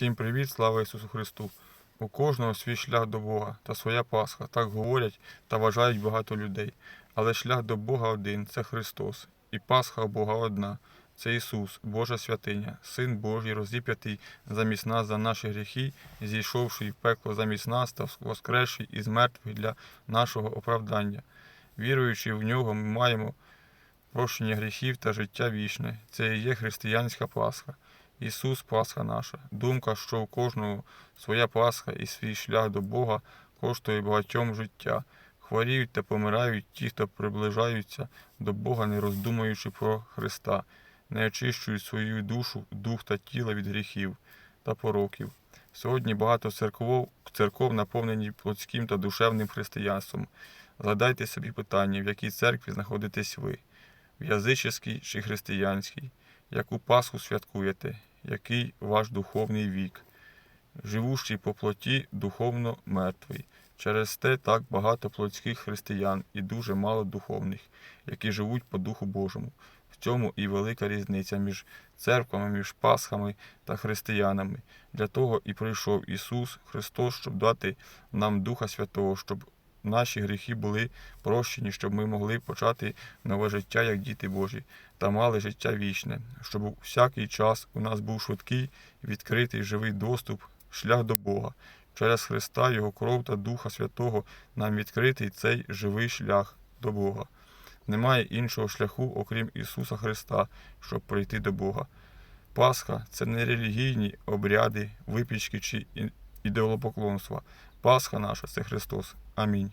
Всім привіт, слава Ісусу Христу! У кожного свій шлях до Бога та своя Пасха. Так говорять та вважають багато людей. Але шлях до Бога один це Христос. І Пасха Бога одна. Це Ісус, Божа святиня, Син Божий, розіп'ятий замість нас за наші гріхи, зійшовши в пекло замість нас та воскресший із мертвих для нашого оправдання. Віруючи в нього, ми маємо прощення гріхів та життя вічне. Це і є християнська Пасха. Ісус Пасха наша. Думка, що у кожного своя Пасха і свій шлях до Бога коштує багатьом життя. Хворіють та помирають ті, хто приближаються до Бога, не роздумуючи про Христа, не очищують свою душу, дух та тіло від гріхів та пороків. Сьогодні багато церков, церков наповнені плотським та душевним християнством. Згадайте собі питання, в якій церкві знаходитесь ви, в язичській чи християнській, яку Пасху святкуєте, який ваш духовний вік, живущий по плоті духовно мертвий. Через те так багато плотських християн і дуже мало духовних, які живуть по Духу Божому. В цьому і велика різниця між церквами, між Пасхами та християнами. Для того і прийшов Ісус Христос, щоб дати нам Духа Святого, щоб наші гріхи були прощені, щоб ми могли почати нове життя як діти Божі та мали життя вічне, щоб у всякий час у нас був швидкий, відкритий живий доступ, шлях до Бога. Через Христа, Його кров та Духа Святого нам відкритий цей живий шлях до Бога. Немає іншого шляху, окрім Ісуса Христа, щоб прийти до Бога. Пасха це не релігійні обряди, випічки чи ідеолопоклонства. Пасха наша це Христос. Амінь.